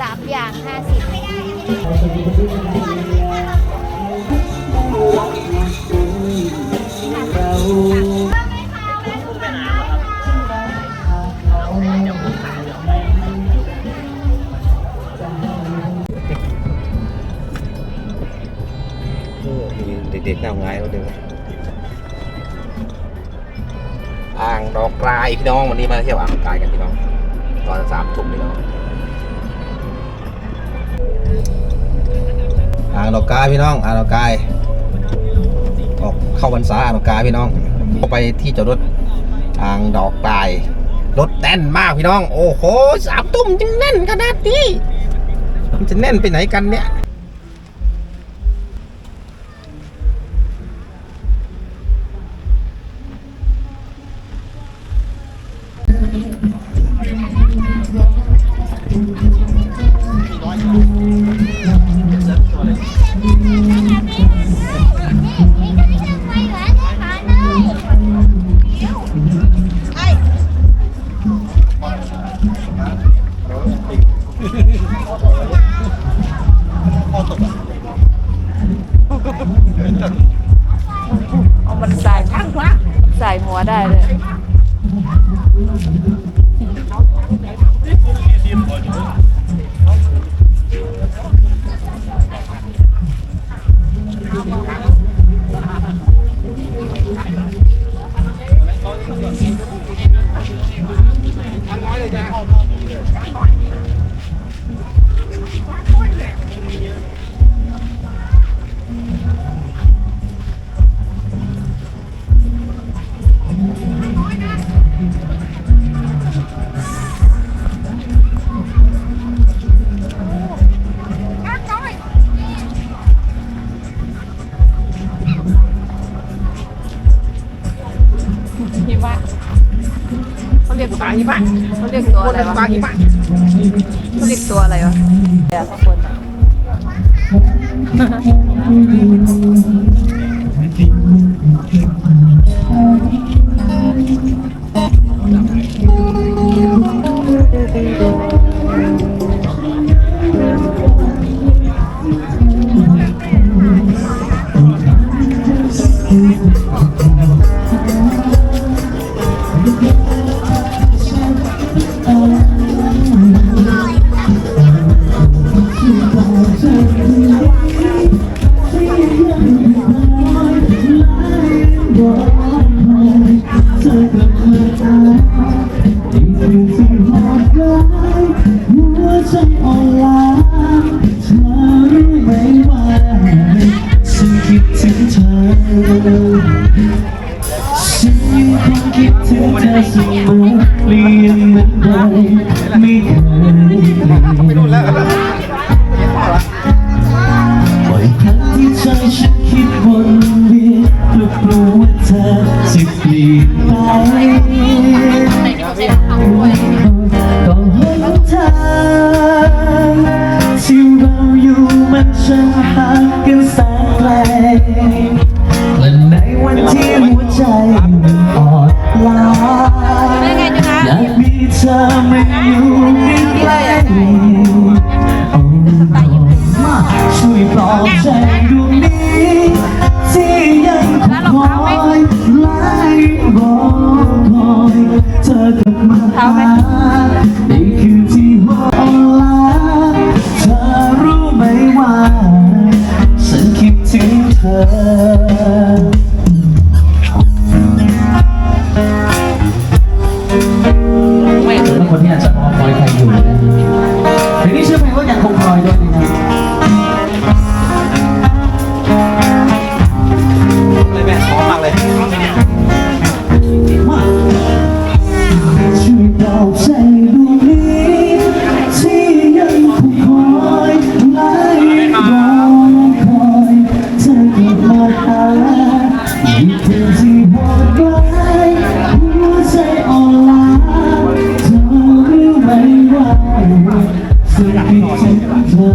สามอย่างห้าสิบเด็กๆน่างายเราเดินอ่างดอกกลายพี่น้องวันนี้มาเที่ยวอ่างดอกกลายกันพี่น้อง ตอนสามทุ่มพี่น้อง อ่างดอกกายพี่น้องอ่างดอกกายออกเข้าพรรษาอ่างดอกกายพี่น้องเข้าไปที่จอดรถอ่างดอกกายรถแน่นมากพี่น้อง โอ้โหสามตุ้มจึงแน่นขนาดนี้มันจะแน่นไปไหนกันเนี่ย รียกปลาหิมะเขาเรียกตัวอะไรวะเขาเรียกตัวอะไรวะเดี๋ยวข้างบน อ่อนล้าอยากมีเธอมาอยู่ใกล้ๆโอ้มาช่วยปลอบใจดวงนี้ที่ยังคงคอยไล่รอคอยเธอกลับมา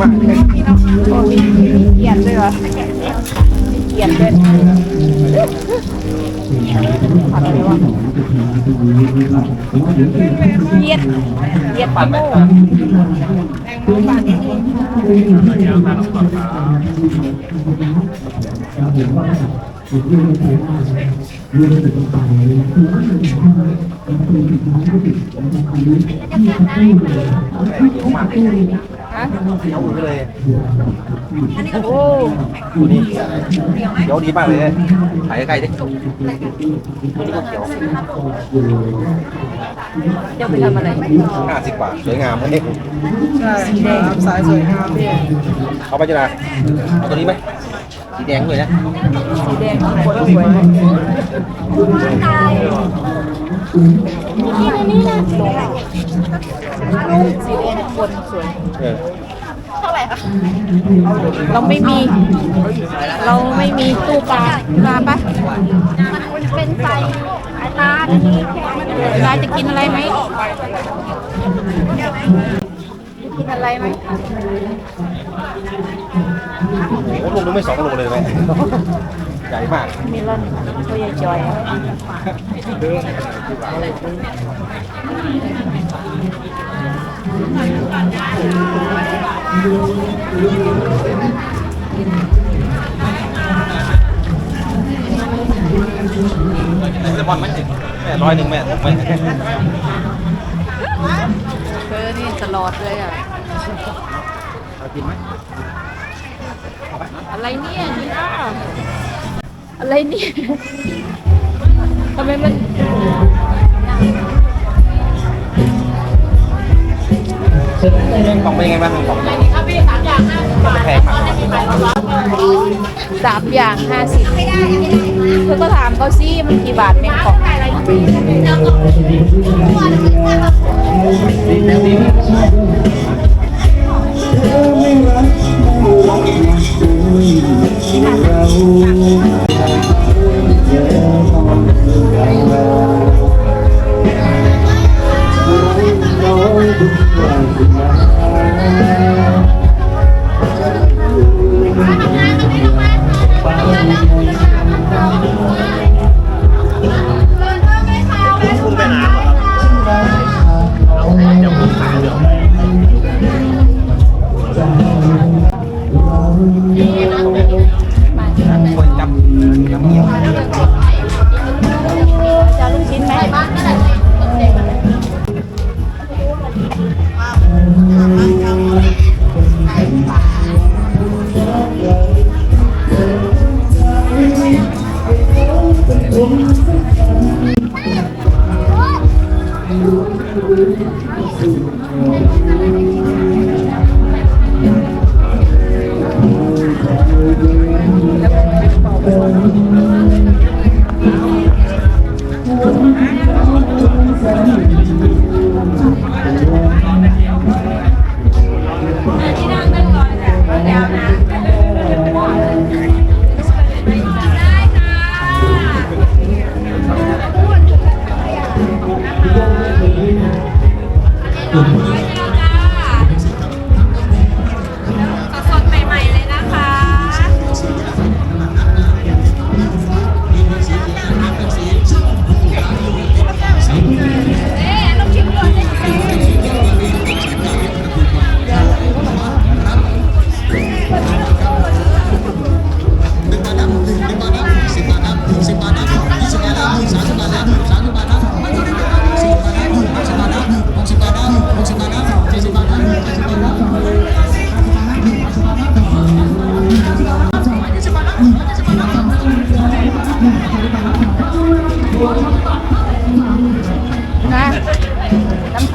โอ้มีมีเกียรติด้วยเหรอมีเกียรติด้วยผัดอะไรวะเกียรติเกียรติปลาโม่ฮะ เขียวหมดเลยโอ้ดูนี่เขียวดีมากเลยถ่ายใกล้ๆดิตัวนี้ก็เขียวเดี๋ยวไปทำอะไรห้าสิบบาทสวยงามเลยใช่ครับสายสวยงามพี่เอาไปจะนะเอาตัวนี้ไหม สีแดงด้วยนะสีแดงคนสวยสีแดงคนสวยเออเราไม่มี เราไม่มีตู้ปลาปลาปะมันเป็นไฟร้านนี้แค่เวลาจะกินอะไรไหมกินอะไรไหม โอ้โหลงนึงไม่สองโลเลยไหมใหญ่มากมีร่อนตัวใหญ่จอยอะแซลมอนไหมแม่ร้อยหนึ่งแม่ถูกไหม เธอนี่ตลอดเลยอะเอา กินไหมอะไรเนี่ยนี่อะอะไรเนี่ยทำไมมันกล่องเป็นยังไงบ้างกล่องแพงมากสามอย่างห้าสิบเธอก็ถามเขาสิมันกี่บาทแม่งของคน ส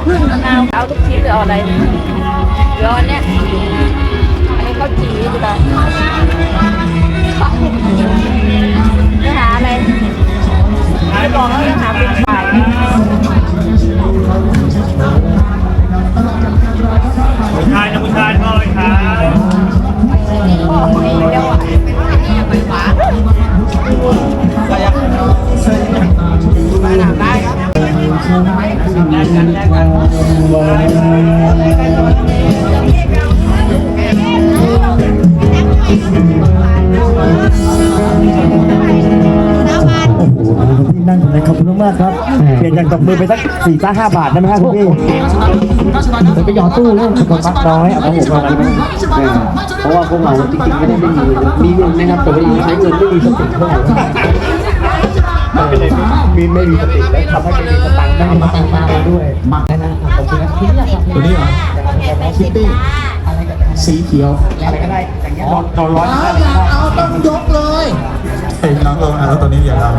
พึ่งมะนาวเอาทุกชิ้นเลยเอาอะไรเดี๋ยวอันเนี้ยอันนี้ข้าวจีดีกว่าจะหาอะไรไม่บอกแล้วจะหาเป็นฝ่ายผู้ชายนะผู้ชายหน่อยครับ ลกกันแลกกันโอ้โหคุณพี่นั่งตรงนั้นขอบคุณมากๆครับเปลี่ยนจากตบมือไปสักสี่ห้าบาทได้ไหมครับคุณพี่เดี๋ยวไปหยอดตู้แล้วคนมักน้อยเอาของผมมาอะไรไหมเพราะว่าพวกเราจริงๆไม่ได้ไม่มีมีเงินนะครับแต่ว่าใช้เงินไม่มีสติเท่าไหร่ มีไม่มีสติแล้วทำให้ไม่มีสตังค์ไม่มีสตังค์มาด้วยมักนะนะขอบคุณนะที่อยากตัวนี้เหรอคิตตี้สีเขียวอะไรก็ได้อย่างเงี้ยโดนร้อยเอาต้องยกเลยเฮ้ยน้องเออแล้วตัวนี้อย่าเอา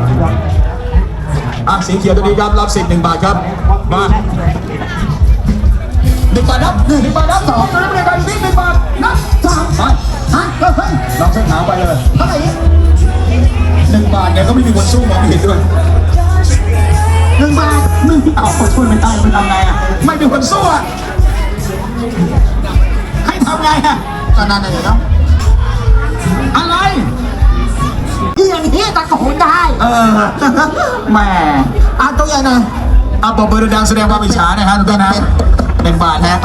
อะสีเขียวตัวนี้ครับรับสิบหนึ่งบาทครับมาหนึ่งบาทนับหนึ่งบาทนับสองตัวนี้เป็นการสิบหนึ่งบาทนับสามไปฮะเฮ้ยลองเส้นหางไปเลยเท่าไหร่หนึ่ งบาทเนี่ยก็ไม่มีคนสู้มองไม่เห็นด้วยหนึ่งบาทหนึ่งเอาคนช่วยไม่ได้มันทำไงอะไม่มีคนสู้อะให้ทำไงอะก็นั่นเองเนาะอะไรอย่างนี้ตะโกนได้ เออแหมอะตัวใหญ่หน่อยอะปรบมือดังๆแสดงความอิจฉาหนะฮะทุกท่านนะ เป็นบาทฮะ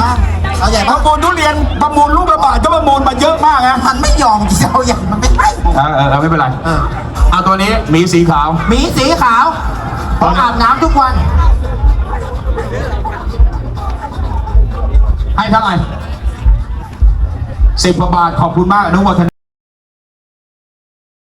เอาใหญ่ประมูลทุเรียนประมูลลูกละบาทก็ประมูลมาเยอะมากนะมันไม่ยอมจะเอาอย่างมันไม่ใช่เออเออเออไม่เป็นไรเอาตัวนี้หมีสีขาวหมีสีขาวเพราะอาบน้ำทุกวันให้เท่าไหร่สิบกว่าบาทขอบคุณมากอนุโมทนา